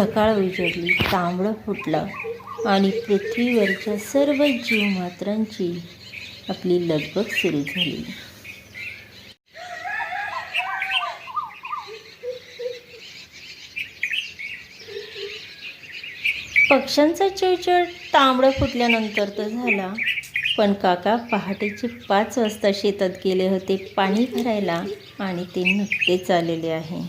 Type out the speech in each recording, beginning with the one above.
सकाळ उजडली तांबडं फुटलं आणि पृथ्वीवरच्या सर्व जीवमात्रांची आपली लगबग सुरू झाली. पक्ष्यांचा चिवचिड तांबडं फुटल्यानंतर तर झाला. पण काका पहाटेचे पाच वाजता शेतात गेले होते पाणी भरायला आणि ते नुकतेच आलेले आहे.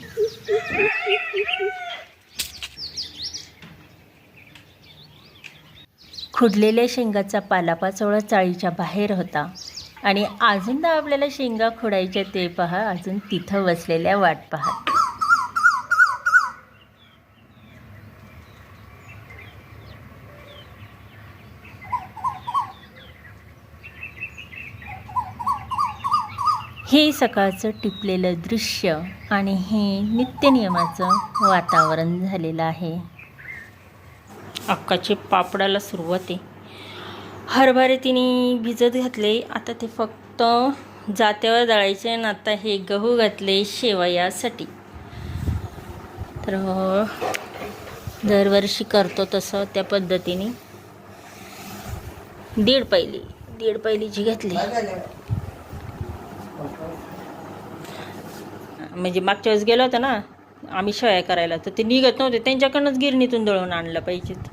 खुडलेल्या शेंगाचा पालापाचोळा चाळीच्या बाहेर होता. आणि अजून आपल्याला शेंगा खोडायच्या ते पहा अजून तिथं बसलेल्या वाट पहा हे सकाळचं टिपलेलं दृश्य आणि हे नित्यनियमाचं वातावरण झालेलं आहे. अक्काचे पापडाला सुरुवात आहे. हरभरे तिने भिजत घातले. आता ते फक्त जात्यावर दळायचे आणि आता हे गहू घातले शेवयासाठी. तर दरवर्षी करतो तसं त्या पद्धतीने. दीड पहिली दीड पहिलीची घातली. म्हणजे मागच्या वेळेस गेलो होतो ना आम्ही शेवया करायला. तर ते निघत नव्हते. त्यांच्याकडनंच गिरणीतून दळून आणलं पाहिजेत.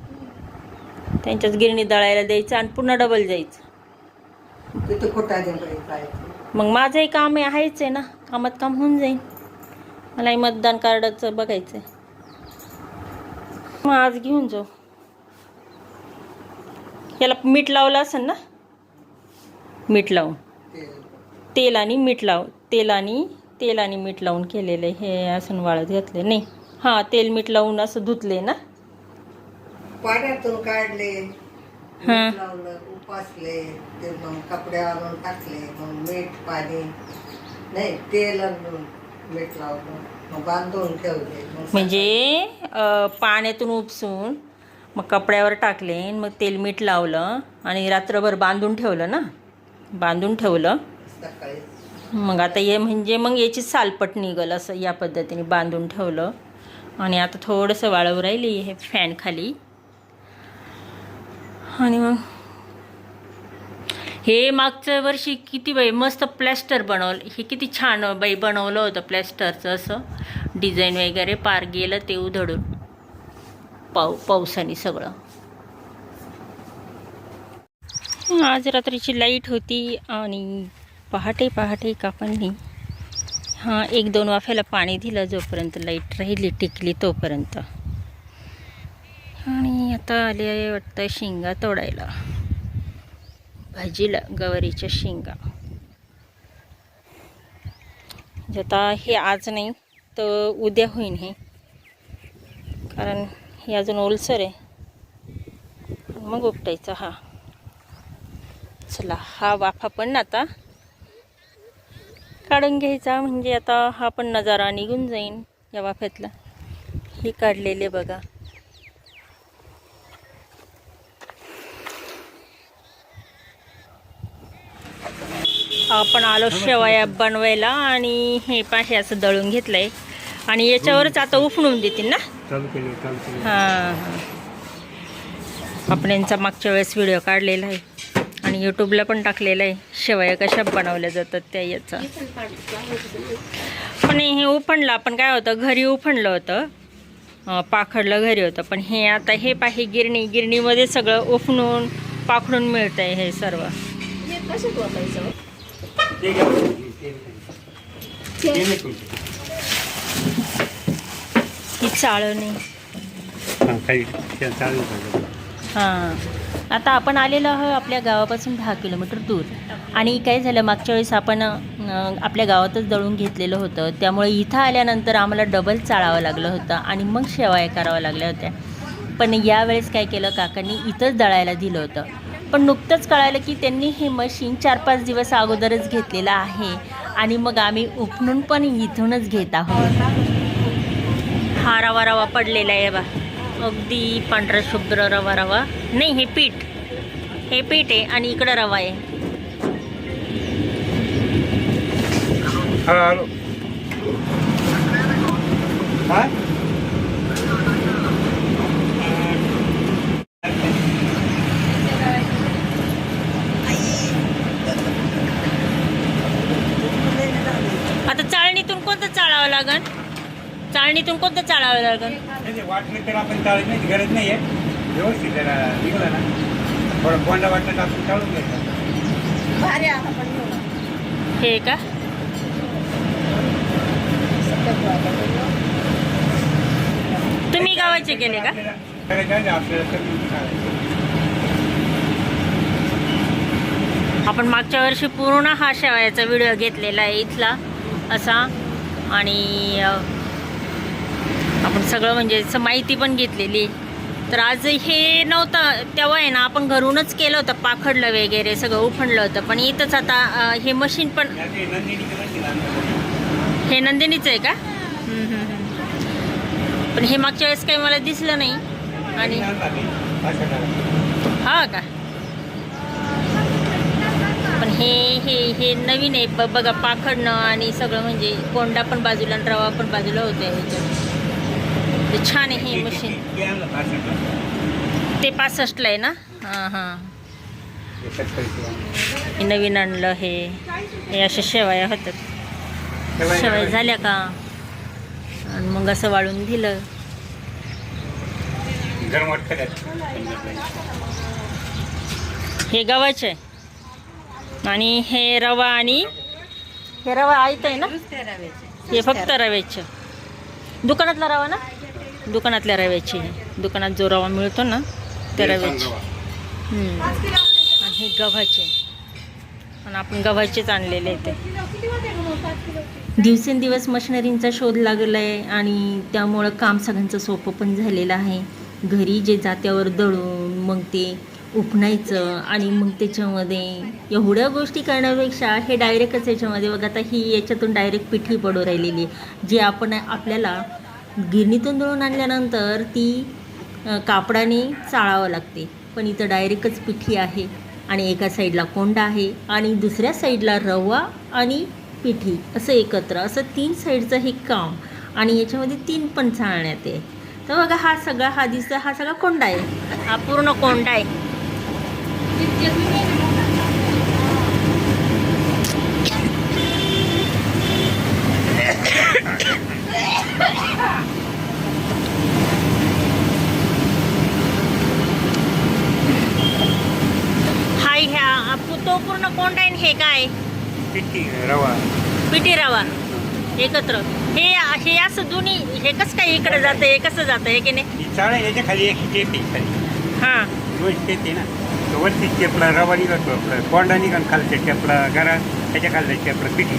त्यांच्याच गिरणी दळायला द्यायचं आणि पुन्हा डबल जायचं. मग माझंही काम आहे आहेच आहे ना. कामात काम होऊन जाईल मलाही मतदान कार्डाचं बघायचं मग आज घेऊन जाऊ. याला मीठ लावलं असेल ना? मीठ लावून. तेल आणि मीठ लाव तेल आणि तेल आणि मीठ लावून केलेलं आहे. हे असं वाळत घातले नाही. हां तेल मीठ लावून असं धुतले ना? पाण्यातून काढले लावलं उपासले ते मग कपड्यावरून टाकले मग मीठ पाणी नाही तेल मीठ लावलं मग बांधून ठेवले म्हणजे पाण्यातून उपसून मग कपड्यावर टाकले आणि मग तेल मीठ लावलं आणि रात्रभर बांधून ठेवलं ना? बांधून ठेवलं. सकाळी. मग आता हे म्हणजे मग याची सालपट निघल असं या पद्धतीने बांधून ठेवलं. आणि आता थोडंसं वाळव राहिली हे फॅन खाली. आणि मग? हे मागच्या वर्षी किती बाई मस्त प्लॅस्टर बनवलं. हे किती छान बाई बनवलं होतं प्लॅस्टरचं असं. डिझाईन वगैरे पार गेलं ते उधळून. पाऊ पावसाने सगळं. आज रात्रीची लाइट होती आणि पहाटे पहाटे काकांनी हां एक दोन वाफ्याला पाणी दिलं जोपर्यंत लाइट राहिली टिकली तोपर्यंत. आता आले आहे वाटतं शेंगा तोडायला. भाजीला गवारीच्या शेंगा. आता हे आज नाही तर उद्या होईन हे. कारण हे अजून ओलसर आहे. मग उपटायचा हा. चला हा वाफा पण आता काढून घ्यायचा. म्हणजे आता हा पण नजारा निघून जाईन या वाफ्यातला. हे काढलेले बघा. आपण आलो शेवया बनवायला आणि हे पाहे असं दळून घेतलंय. आणि याच्यावरच आता उफणून देतील ना? हां हां. आपण यांचा मागच्या वेळेस व्हिडिओ काढलेला आहे. आणि यूट्यूबला पण टाकलेला आहे. शेवया कशा बनवल्या जातात त्या याचा. पण हे उफणलं आपण काय होतं घरी उफणलं होतं. पाखडलं घरी होतं. पण हे आता हे पाही गिरणी गिरणीमध्ये सगळं उफणून पाखडून मिळतं आहे हे सर्व ते घ्या. ते नको. ही चाळणी. हा, काही. हां. आता आपण आलेलो आहोत आपल्या गावापासून दहा किलोमीटर दूर. आणि काय झालं मागच्या वेळेस आपण अं, आपल्या गावातच दळून घेतलेलं होतं. त्यामुळे इथं आल्यानंतर आम्हाला डबल चाळावं लागलं होतं आणि मग शेवाया कराव्या लागल्या होत्या. पण यावेळेस काय केलं काकांनी इथंच दळायला दिलं होतं. पण नुकतंच कळालं की त्यांनी हे मशीन चार पाच दिवस अगोदरच घेतलेलं आहे. आणि मग आम्ही उपणून पण इथूनच घेत आहोत. हा रवा रवा पडलेला आहे बा. अगदी पांढरा शुभ्र रवा रवा. नाही हे पीठ. हे पीठ आहे आणि इकडं रवा आहे. हा हॅलो काय चाळावं लागन चाळणीतून कोणतं चाळावं नाही, नाही, वाटलं तर आपण चालण्याची गरज नाही आहे व्यवस्थित जरा निघलं ना थोडं कोंडा वाटलं तर आपण चालून घ्यायचं भारी आता पण घेऊ. हे का? तुम्ही गावाचे गेले का? आपल्याला कमी. आपण मागच्या वर्षी पूर्ण हा शेवयाचा व्हिडिओ घेतलेला आहे इथला असा. आणि अ, आपण सगळं म्हणजे असं माहिती पण घेतलेली. तर आज हे नव्हतं तेव्हा आहे ना आपण घरूनच केलं होतं पाखडलं वगैरे सगळं उफणलं होतं. पण इथंच आता हे मशीन पण हे नंदिनीचं आहे का? पण हे मागच्या वेळेस काही मला दिसलं नाही. आणि हा का? पण हे हे हे नवीन आहे. ब- बघा पाखडणं आणि सगळं म्हणजे कोंडा पण बाजूला आणि रवा पण बाजूला होते ह्याच्यात ते छान आहे हे मशीन ते- पासष्टला आहे ना? हां हां. नवीन आणलं हे. हे अशा शेवया होतात शेवया- झाल्या का? आणि मग असं वाळून दिलं? हे गव्हाचं. आहे आणि हे रवा आणि हे रवा आयत आहे ना. हे फक्त रव्याचं. दुकानातला रवा ना? दुकानातल्या रव्याची आहे. दुकानात जो रवा मिळतो ना त्या रव्याची. आणि हे गव्हाचे आणि आपण गव्हाचेच आणलेले ते दिवसेंदिवस मशिनरींचा शोध लागला आहे आणि त्यामुळं काम सगळ्यांचं सोपं पण झालेलं आहे घरी जे जात्यावर दळून मग ते उपणायचं आणि मग त्याच्यामध्ये एवढ्या गोष्टी करण्यापेक्षा हे डायरेक्टच याच्यामध्ये बघा आता ही याच्यातून डायरेक्ट पिठी पडू राहिलेली आहे. जी आपण आपल्याला गिरणीतून दळून आणल्यानंतर ती कापडाने चाळावं लागते. पण इथं डायरेक्टच पिठी आहे आणि एका साईडला कोंडा आहे आणि दुसऱ्या साईडला रवा आणि पिठी असं एकत्र असं तीन साईडचं हे काम आणि याच्यामध्ये तीन पण चाळण्यात आहे तर बघा हा सगळा हा दिसतो हा सगळा कोंडा आहे. हा पूर्ण कोंडा आहे हा ह्या तो पूर्ण कोंडा आहे आणि हे काय? पिठी रवा. पिठी रवा. एकत्र. हे हे असं दोन्ही हे कसं काय इकडे जातं हे कसं जातं हे की नाही? चाळ आहे, याच्या खाली एक स्टेप आहे खाली. हां. दोन आहे ना. तो वरती स्टेपला रवा निघतो आपला कोंडा निघाल खालच्या स्टेपला गरा त्याच्या खालच्या स्टेपला पिठी.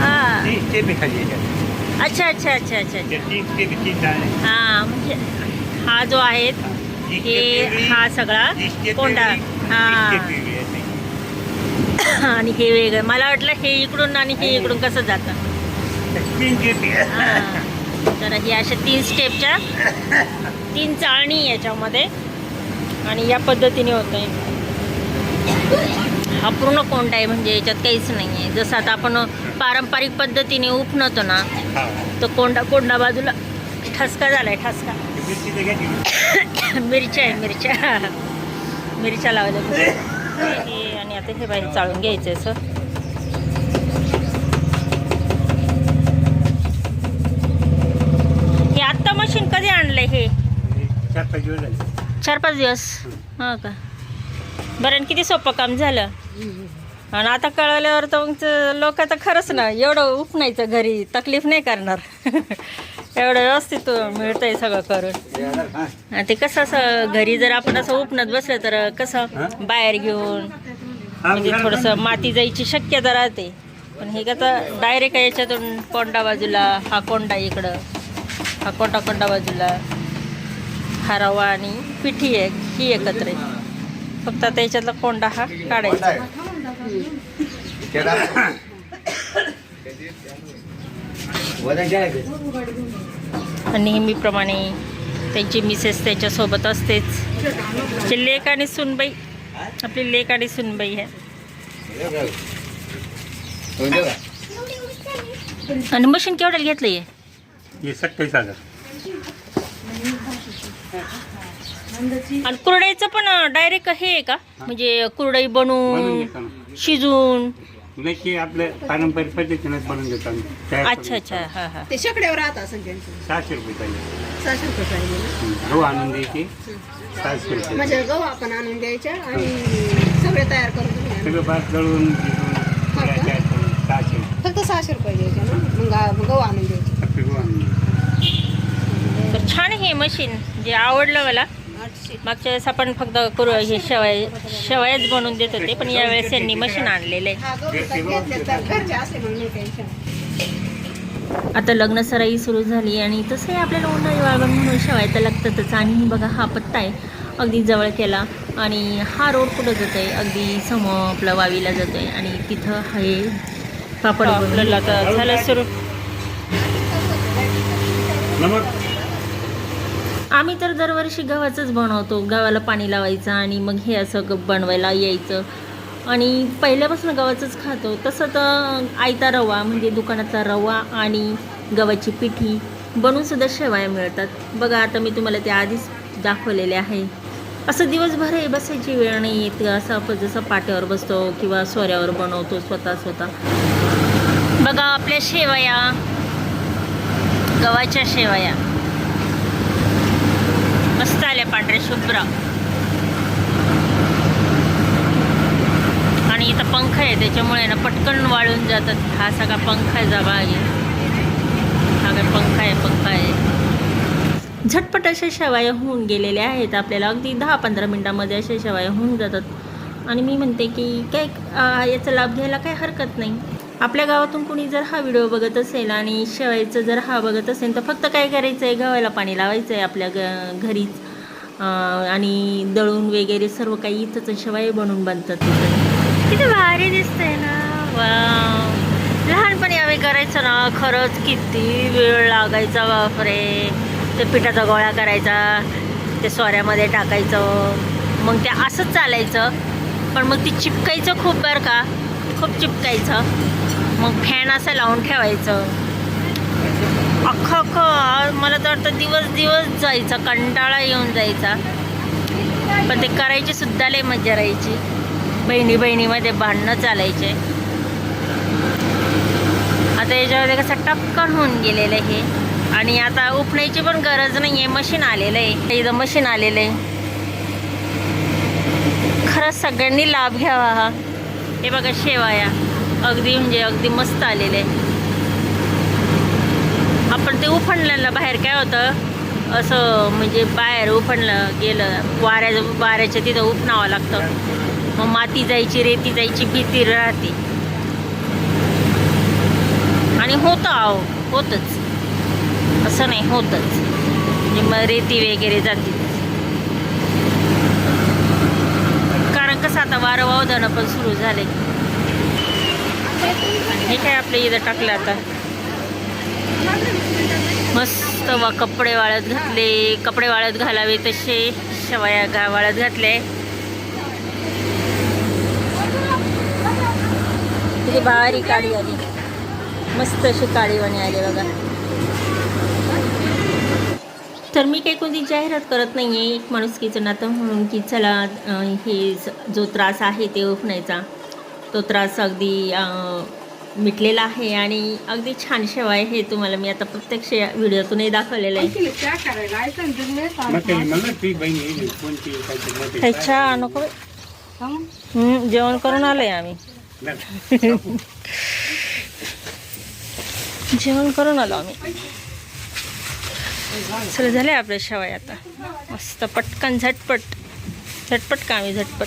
हां. ती स्टेप आहे खाली याच्यात अच्छा अच्छा अच्छा अच्छा अच्छा. त्या तीन स्टेप आहे, तीन चाळ आहे. हां म्हणजे हा जो आहे ही. हे सगळा कोंडा. ही हां step वेगळी आहे. आणि हे वेगळं मला वाटलं हे इकडून आणि हे इकडून कसं जातं तीन. हां. तर ही अशा तीन स्टेपच्या तीन चाळणी आहे याच्यामध्ये आणि या पद्धतीने होतं आहे हा पूर्ण कोंडा आहे म्हणजे याच्यात काहीच नाही आहे जसं आता आपण पारंपरिक पद्धतीने उपणतो ना हा. तर कोंडा कोंडा बाजूला ठसका झालाय ठसका मिरची तर. मिरच्या आहे मिरच्या मिरच्या लावल्या हे आणि आता हे बाहेर चाळून घ्यायचं असं. हे आत्ता मशीन कधी आणलंय हे? चार पाच दिवस झाले. चार पाच दिवस? हो का? बरं किती सोपं काम झालं? आणि आता कळल्यावर तर मग लोक तर खरंच ना एवढं उपणायचं घरी तकलीफ नाही करणार. एवढं व्यवस्थित मिळतंय सगळं करून. आणि ते कसं असं घरी जर आपण असं उपणत बसलं तर कसं बाहेर घेऊन म्हणजे थोडंसं माती जायची शक्यता राहते. पण हे कसं डायरेक्ट याच्यातून कोंडा बाजूला हा कोंडा इकडं हा कोंडा कोंडा बाजूला हा रवा आणि पिठी आहे ही एकत्र आहे. फक्त आता याच्यातला कोंडा हा काढायचा. नेहमीप्रमाणे त्यांची मिसेस त्याच्यासोबत असतेच. ते लेक आणि सुनबाई आपली लेक आणि सुनबाई आहे. आणि मशीन केवढ्याला घेतलं आहे हे सत्तावीस हजार. आणि कुरडईचं पण डायरेक्ट हे आहे का? म्हणजे कुरडई बनवून बनवून शिजून नक्की आपल्या पारंपरिक पद्धतीनेच बनवून देतो आम्ही. तयार करून अच्छा अच्छा. हां हां. ते शेकड्यावर राहत असेल त्यांचं. सहाशे रुपये पाहिजे. सहाशे रुपये पाहिजे. गहू आणून द्यायचे. सहाशे रुपये म्हणजे गहू आपण आणून द्यायच्या आणि सगळे तयार करून तुम्ही. सगळं पाच दळून भिजवून का? तयार करून सहाशे. फक्त सहाशे रुपये द्यायचे ना? मग आ- गहू आणून द्यायचे. फक्त गहू आणून द्यायचे. तर छान आहे हे मशीन जे आवडलं मला. मागच्या वेळेस आपण फक्त करू हे शेवाय शेवायच बनवून देत होते पण यावेळेस यांनी मशीन आणलेलं. आहे आता लग्न सराई सुरू झाली आणि तसंही आपल्याला उन्हाळी वाळवण म्हणून शेवाय तर लागतातच. आणि बघा हा पत्ता आहे अगदी जवळ केला आणि हा रोड कुठं जातो आहे अगदी समोर आपला वावीला जातो आहे आणि तिथं हे पापड आपल्याला आता झालं सुरू. आम्ही तर दरवर्षी गव्हाचंच बनवतो. गव्हाला पाणी लावायचं आणि मग हे असं ग- बनवायला यायचं. आणि पहिल्यापासून गव्हाचंच खातो. तसं तर आयता रवा म्हणजे दुकानाचा रवा आणि गव्हाची पिठी बनवूनसुद्धा शेवाया मिळतात. बघा आता मी तुम्हाला ते आधीच दाखवलेले आहे. असं दिवसभर हे बसायची वेळ नाही येत. असं आपण जसं पाट्यावर बसतो किंवा सोऱ्यावर बनवतो स्वतः स्वतः. बघा आपल्या शेवया. गव्हाच्या शेवया. मस्त आले पांढरे शुभ्र. आणि इथं पंख आहे त्याच्यामुळे ना पटकन वाळून जातात. हा सगळा पंख आहे जागा आहे. हा काय पंख आहे पंख आहे. झटपट अशा शेवाया होऊन गेलेल्या आहेत. आपल्याला अगदी दहा पंधरा मिनटामध्ये अशा शेवाया होऊन जातात. आणि मी म्हणते की काय याचा लाभ घ्यायला काही हरकत नाही. आपल्या गावातून कुणी जर हा व्हिडिओ बघत असेल आणि शेवायचं जर हा बघत असेल तर फक्त काय करायचं आहे गव्हाला पाणी लावायचं आहे आपल्या ग घरीच. आणि दळून वगैरे सर्व काही इथंच शेवाय बनवून बनतात तिथं. किती भारी दिसतंय ना. वा लहानपणी आम्ही करायचं ना खरंच किती वेळ लागायचा बापरे. ते पिठाचा गोळा करायचा ते सोऱ्यामध्ये टाकायचं मग ते असंच चालायचं. पण मग ती चिपकायचं खूप बरं का. खूप चिपकायचं. मग फॅन असं लावून ठेवायचं. अख्खं अख्खं मला तर वाटतं दिवस दिवस जायचा कंटाळा येऊन जायचा. पण ते करायची सुद्धा लय मजा राहायची. बहिणी बहिणीमध्ये भांडणं चालायचे. आता याच्यामध्ये कसं टक्कन होऊन गेलेलं आहे. हे आणि आता उपण्याची पण गरज नाही आहे मशीन आलेलं आहे. इथं मशीन आलेलं आहे. खरंच सगळ्यांनी लाभ घ्यावा हा. हे बघा शेवाया. अगदी म्हणजे अगदी मस्त आलेले. आहे आपण ते उफणल्याला बाहेर काय होतं असं म्हणजे बाहेर उफणलं गेलं वाऱ्या वाऱ्याच्या तिथं उफणावं लागतं. मग माती जायची रेती जायची भीती राहते. आणि होतं आहो होतच. असं नाही होतच. म्हणजे मग रेती वगैरे जाते कारण कसं आता वारं वावदानं पण सुरू झाले आणि हे काय आपल्या इथं टाकलं आता? मस्त वा कपडे वाळत घातले. कपडे वाळत घालावे तसे. शवाया गा वाळत घातले. तिथे भारी काळी आली. मस्त अशी काळीवाणी आली बघा. तर मी काही कोणती जाहिरात करत नाही आहे एक माणुसकीचं नातं म्हणून की चला हे जो त्रास आहे ते उठण्याचा तो त्रास अगदी अं, मिटलेला आहे आणि अगदी छान शेवाय हे तुम्हाला मी आता प्रत्यक्ष व्हिडिओतूनही दाखवलेलं आहे. नको हं, जेवण करून आलोय आम्ही. जेवण करून आलो आम्ही. चला झाले आपल्या शेवाय आता. मस्त पटकन झटपट. झटपट काम आहे झटपट?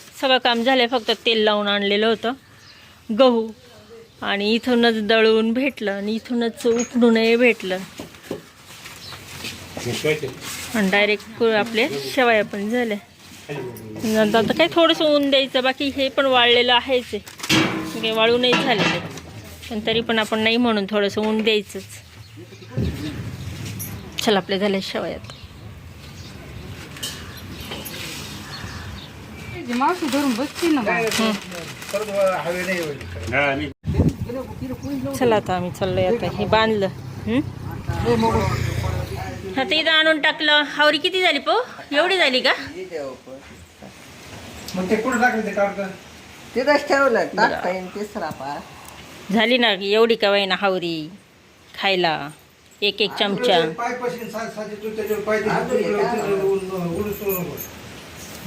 सगळं काम झालं फक्त तेल लावून आणलेलं होतं. गहू. आणि इथूनच दळून भेटलं आणि इथूनच उकडूनही भेटलं. आणि डायरेक्ट आपले शेवाया पण झाल्या. नंतर आता काय थोडंसं ऊन द्यायचं बाकी हे पण वाळलेलं आहेच आहे. काही वाळू पण तरी पण आपण नाही म्हणून थोडंसं ऊन द्यायचंच. चला आपल्या झाल्या शेवयात. मावशी धरून बसते ना मग. हा, मी चला आता आम्ही चाललोय आता हे बांधलं. हं? हा ते इथं आणून टाकलं. हावरी किती झाली पो? एवढी झाली का? तिथंच ठेवलं टाकता येईल तिसरा पार झाली ना एवढी का ना हावरी खायला एक एक चमचा.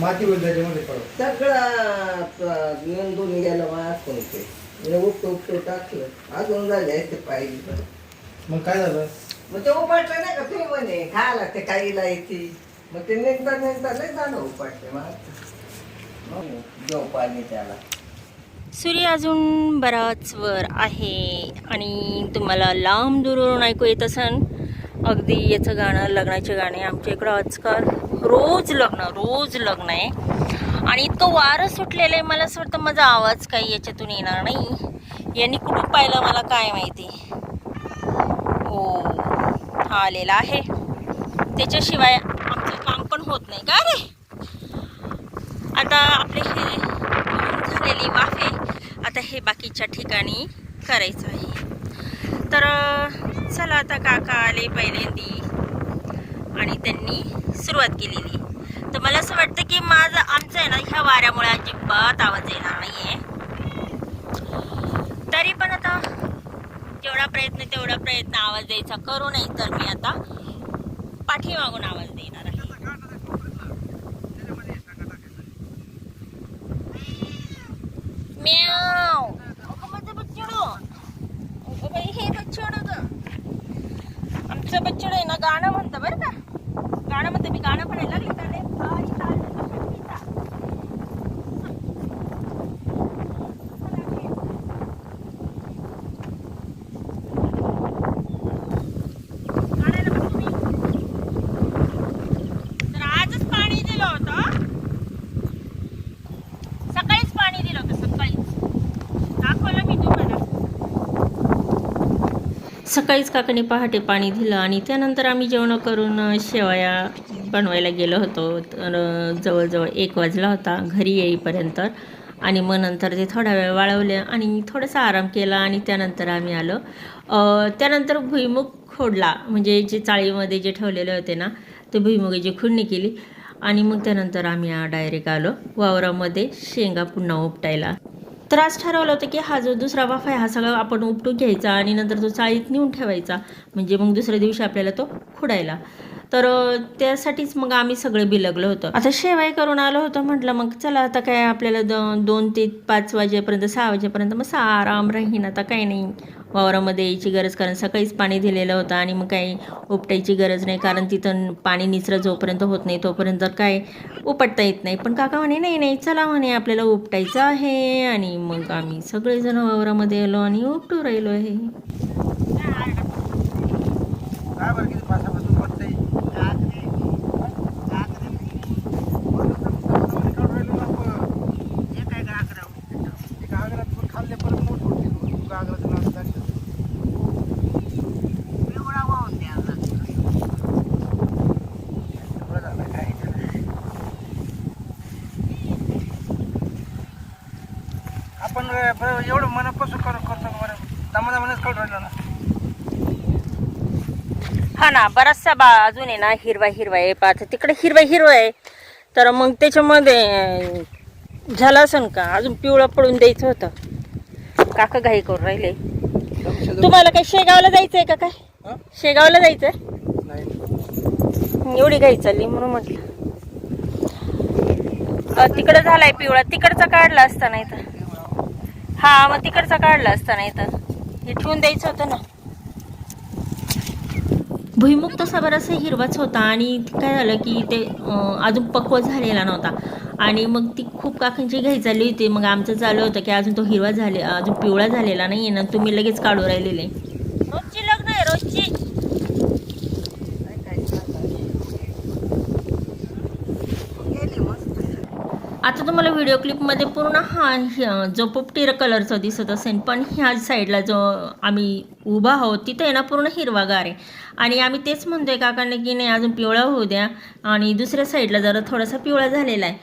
माती होईल त्याच्यामध्ये पडत सगळं नोंदून गेलं वाचून ते म्हणजे उपटू उपटू टाकलं. अजून झाले असते पाहिजे मग काय झालं? मग ते उपटलं नाही का? तुम्ही म्हणे खायला ते काहीला येते. मग ते नेमदा नेमदा लय झालं उपटले. मग देऊ पाणी त्याला. सूर्य अजून बराच वर आहे आणि तुम्हाला लांब दूरवरून ऐकू येत असन. अगदी याचं गाणं लग्नाचे गाणे आमच्या इकडं आजकाल. रोज लग्न रोज लग्न आहे. आणि इतकं वारं सुटलेलं आहे मला असं वाटतं माझा आवाज काही याच्यातून येणार नाही. यांनी कुठून पाहिलं मला काय माहिती? हो हा आलेला आहे. त्याच्याशिवाय आमचं काम पण होत नाही का रे? आता आपले हे झालेली वाफे आता हे बाकीच्या ठिकाणी करायचं आहे. तर चला आता काका आले पहिल्यांदी. आणि त्यांनी सुरुवात केलेली. तर मला असं वाटतं की माझं आमचं आहे ना ह्या वाऱ्यामुळे अजिबात आवाज येणार नाही आहे तरी पण आता जेवढा प्रयत्न तेवढा प्रयत्न आवाज द्यायचा. करू नाही तर मी आता पाठीमागून आवाज देईन आहे म्याव अगं माझं बच्चडू अगं बाई हे बच्चड गं आमचं बच्चड आहे ना गाणं म्हणतं बरं का गाणं म्हणतं मी गाणं म्हणायला लागले का रे? आई चालली का सुट्टीचा? गाण्याला बघ तुम्ही. तर आजच पाणी दिलं होतं सकाळीच पाणी दिलं होतं सकाळीच दाखवलं मी तुम्हाला सकाळीच काकाने पहाटे पाणी दिलं आणि त्यानंतर आम्ही जेवण करून शेवया बनवायला गेलो होतो. तर जवळजवळ एक वाजला होता घरी येईपर्यंत आणि मग नंतर ते थोडा वेळ वाळवले आणि थोडासा आराम केला आणि त्यानंतर आम्ही आलो. त्यानंतर भुईमुग खोडला म्हणजे जे चाळीमध्ये जे ठेवलेले होते ना ते भुईमुगाची खुडणी केली आणि मग त्यानंतर आम्ही डायरेक्ट आलो वावरामध्ये शेंगा पुन्हा उपटायला. तर आज ठरवलं होतं की हा जो दुसरा वाफा आहे हा सगळा आपण उपटून घ्यायचा आणि नंतर तो चाळीत नेऊन ठेवायचा. म्हणजे मग दुसऱ्या दिवशी आपल्याला तो खुडायला. तर त्यासाठीच मग आम्ही सगळे बिलगलो होतो. आता शेवाई करून आलो होतो म्हटलं मग चला आता काय आपल्याला द दोन ते पाच वाजेपर्यंत सहा वाजेपर्यंत मग सहा आराम राहीन आता काही नाही. वावरामध्ये यायची गरज कारण सकाळीच पाणी दिलेलं होतं आणि मग काही उपटायची गरज नाही कारण तिथं पाणी निचरं जोपर्यंत होत नाही तोपर्यंत काय उपटता येत नाही. पण काका म्हणे नाही नाही चला म्हणे आपल्याला उपटायचं आहे. आणि मग आम्ही सगळेजण वावरामध्ये आलो आणि उपटू राहिलो आहे काय बरं किती पासापासून पडतंय खाल्ले परत मोठ होते गागराचं नाव झालं एवढा वाहून द्यायला बरं झालं काय आपण अं, बरं एवढं मनापासून कर करतो का बरं दमा दमानच करून राहिलो ना हा ना बराचसा बा अजून आहे ना हिरवा हिरवा आहे. पाच तिकडे हिरवा हिरवा आहे. तर मग त्याच्यामध्ये झालं असन का? अजून पिवळं पडून द्यायचं होतं. काका घाई करून राहिले. तुम्हाला काय शेगावला जायचंय का काय? शेगावला जायचंय? नाही. एवढी घाई चालली म्हणून म्हटलं. तिकडं झालाय पिवळा. तिकडचा काढला असता नाही तर. हा मग तिकडचा काढला असता नाही तर. हे ठेवून द्यायचं होतं ना. भुईमुग तसा बराचसा हिरवाच होता आणि काय झालं की ते अजून पक्व झालेला नव्हता. आणि मग ती खूप काकांची घाई चालली होती. मग आमचं चालू होतं की अजून तो हिरवा झाले अजून पिवळा झालेला नाही आहे ना तुम्ही लगेच काढू राहिलेले रोजची लग्न आहे रोजची गेली मस्त आता तुम्हाला व्हिडिओ क्लिपमध्ये पूर्ण हा जो पोपटी कलरचा दिसत असेल पण ह्या साईडला जो आम्ही उभा आहोत तिथे आहे ना पूर्ण हिरवागार आहे. आणि आम्ही तेच म्हणतोय काकांनी की नाही अजून पिवळा होऊ द्या. आणि दुसऱ्या साईडला जरा थोडासा पिवळा झालेला आहे.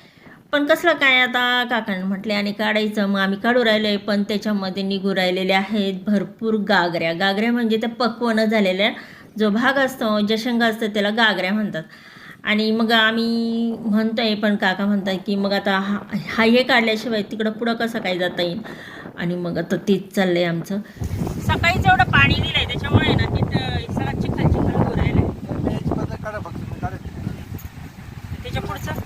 पण कसलं काय आता काकांना म्हटले आणि काढायचं मग आम्ही काढू राहिलो आहे पण त्याच्यामध्ये निघू राहिलेले आहेत भरपूर गागऱ्या. गागऱ्या म्हणजे त्या पक्व न झालेल्या जो भाग असतो ज्या शेंगा असतं त्याला गागऱ्या म्हणतात. आणि मग आम्ही म्हणतोय पण काका म्हणतात की मग आता हा हा हे काढल्याशिवाय तिकडं पुढं कसं काय जाता येईल? आणि मग आता तेच चाललंय आमचं. सकाळी जेवढं पाणी दिलंय त्याच्यामुळे ना तिथं सगळं चिखल चिखल होऊ त्याच्या पुढचं? आहे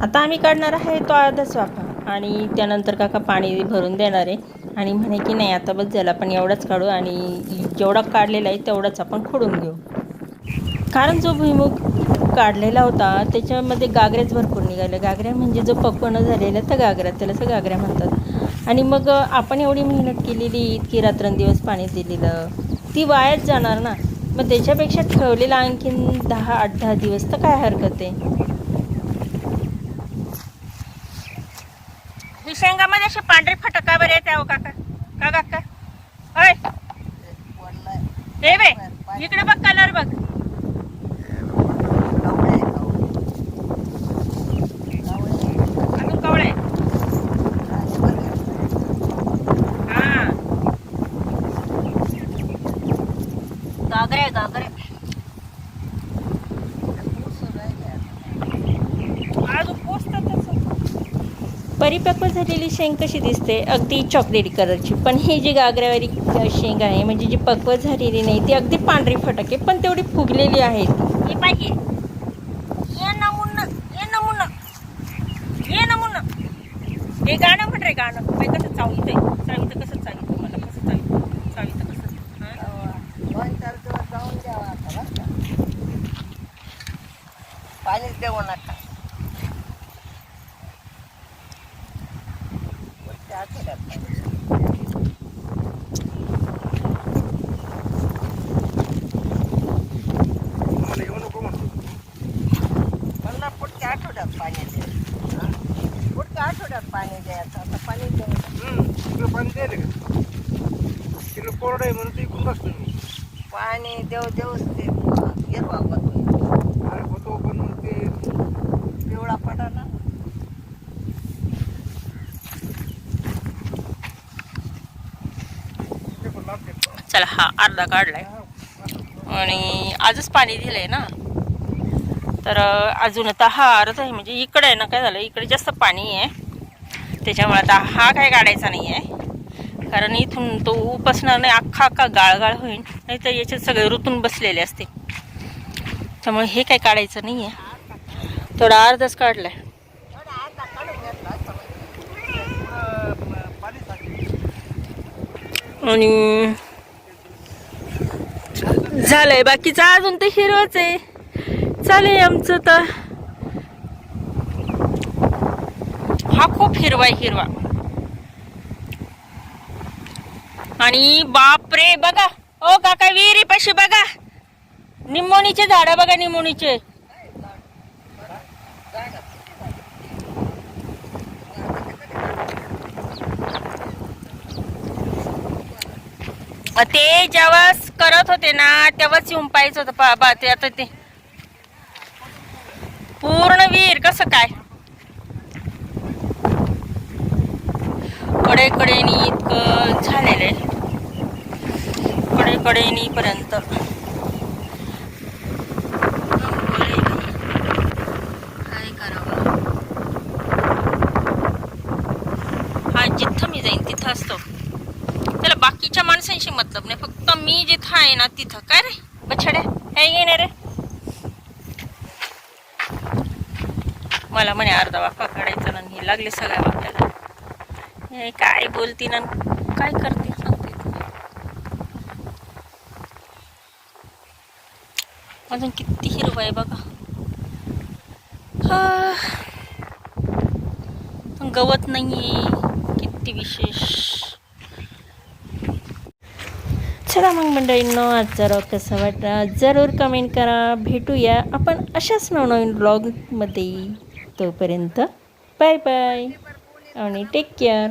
आता आम्ही काढणार आहे तो अर्धाच वाफा आणि त्यानंतर काका पाणी भरून देणार आहे. आणि म्हणे की नाही आता बस ज्याला आपण एवढाच काढू आणि जेवढा काढलेला आहे तेवढाच आपण खोडून घेऊ. कारण जो भुईमुग काढलेला होता त्याच्यामध्ये गागऱ्याच भरपूर निघाले. गागऱ्या म्हणजे जो पक्वनं झालेला तर गागऱ्या त्याला असं गागऱ्या म्हणतात. आणि मग आपण एवढी मेहनत केलेली इतकी रात्रंदिवस पाणी दिलेलं ती वायाच जाणार ना. मग त्याच्यापेक्षा ठेवलेला आणखीन दहा आठ दहा दिवस तर काय हरकत आहे? शेंगामध्ये अशी पांढरी फटका बरं येते अहो काका? का काका? होय हे बे इकडे बघ कलर बघ. अजून कवळे. हा. गागरे गागरे अजून पोचतात परिपक्व झालेली शेंग कशी दिसते? अगदी चॉकलेटी कलरची पण ही जी गागऱ्यावाली शेंग आहे म्हणजे जी पक्व झालेली नाही ती अगदी पांढरी फटके पण तेवढी फुगलेली आहे ही पाहिजे ये नमुना ये नमुना. ये नमुना. हे गाणं म्हण रे गाणं. बाई कसं चावतंय चावितं कसं चावितं मला कसं चावितं चावितं कसं पाणीच देऊ नका पुढच्या आठवड्यात पाणी. मला येऊ नको म्हणतो मला पुढच्या आठवड्यात पाणी द्यायचं पुढच्या आठवड्यात पाणी द्यायचं आता पाणी द्यायचं तिकडं पाणी द्यायला का तिकडं कोरडं आहे म्हणून ते इकडून बसलो मी पाणी देऊ देऊच ते हिरवा होतो अरे होतो पण मग ते पिवळा पडा ना ते पण लागते चला हा अर्धा काढलाय. आणि आजच पाणी दिलंय ना. तर अजून आता हा अर्ध आहे म्हणजे इकडे आहे ना काय झालं इकडे जास्त पाणी आहे. त्याच्यामुळे आता हा काय काढायचा नाही आहे कारण इथून तो उपसणार नाही अख्खा अख्खा गाळगाळ होईल. नाही तर याच्यात सगळे ऋतून बसलेले असते त्यामुळे हे काय काढायचं नाही आहे थोडा अर्धाच काढलाय. आहे आणि झालंय बाकीचं अजून ते हिरवच आहे. चालेल आमचं तर. हा खूप हिरवा आहे हिरवा. आणि बापरे बघा. ओ काका विहिरी पाशी बघा. निमोणीचे झाड बघा निमोणीचे. ते जेव्हा करत होते ना तेव्हाच येऊन पाहिजे होतं. पा बा ते आता ते. पूर्ण विहीर कसं काय? कडे कडेनी इतकं झालेलं आहे. कडे कडेनी पर्यंत काय करावं? हा जिथं मी जाईन तिथं असतो. बाकीच्या माणसांशी मतलब नाही. फक्त मी जिथं आहे ना तिथं. काय रे? बछड्या. काय येणार रे. मला म्हणे अर्धा वाफा काढायचा ना हे लागले सगळ्या वाफ्याला. हे काय बोलती ना काय करते? सांगते. अजून किती हिरवा आहे बघा. गवत नाहीये. किती विशेष. चला मग मंडळींनो आजचा रॉग कसा वाटला जरूर कमेंट करा. भेटूया आपण अशाच नवनवीन ब्लॉगमध्ये तोपर्यंत बाय बाय आणि टेक केअर